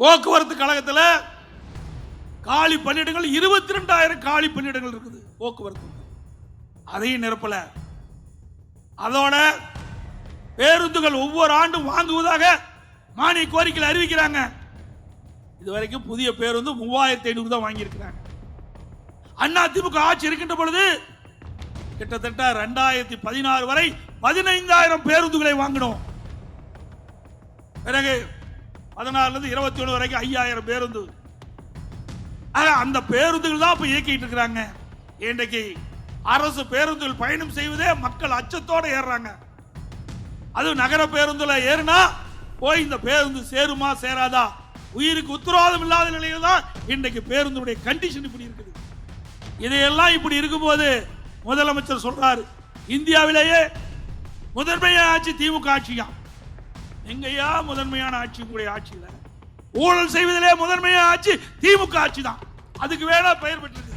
போக்குவரத்து கழகத்தில் காலி பணியிடங்கள் இருபத்தி ரெண்டாயிரம் காலி பணியிடங்கள் இருக்குது போக்குவரத்து. அதையும் நிரப்பல. அதோட பேருந்துகள் ஒவ்வொரு ஆண்டும் வாங்குவதாக மானிய கோரிக்கையில் அறிவிக்கிறாங்க. இதுவரைக்கும் புதிய பேருந்து மூவாயிரத்தி ஐநூறு தான் வாங்கியிருக்கிறாங்க. அண்ணா திமுக ஆட்சி இருக்கின்ற பொழுது கிட்டத்தட்ட ரெண்டாயிரத்தி பதினாறு வரை பதினைந்தாயிரம் பேருந்துகளை வாங்கினோம். பிறகு பதினாலிருந்து இருபத்தி ஒன்று வரைக்கும் ஐயாயிரம் பேருந்து அந்த பேருந்துகள் தான் இப்போ இயக்கிட்டு இருக்கிறாங்க. இன்றைக்கு அரசு பேருந்துகள் பயணம் செய்வதே மக்கள் அச்சத்தோடு ஏறுறாங்க. அது நகர பேருந்தில் ஏறுனா போய் இந்த பேருந்து சேருமா சேராதா? உயிருக்கு உத்தரவாதம் இல்லாத நிலையில தான் இன்றைக்கு பேருந்துடைய கண்டிஷன் இப்படி இருக்குது. இதையெல்லாம் இப்படி இருக்கும்போது முதலமைச்சர் சொல்றாரு இந்தியாவிலேயே முதன்மையான ஆட்சி திமுக ஆட்சியான் எங்கய்யா முதன்மையான ஆட்சி உங்களுடைய ஆட்சியில? ஊழல் செய்வதிலே முதன்மையான ஆட்சி திமுக ஆட்சி தான் அதுக்கு வேணா பெயர் பெற்றிருக்கு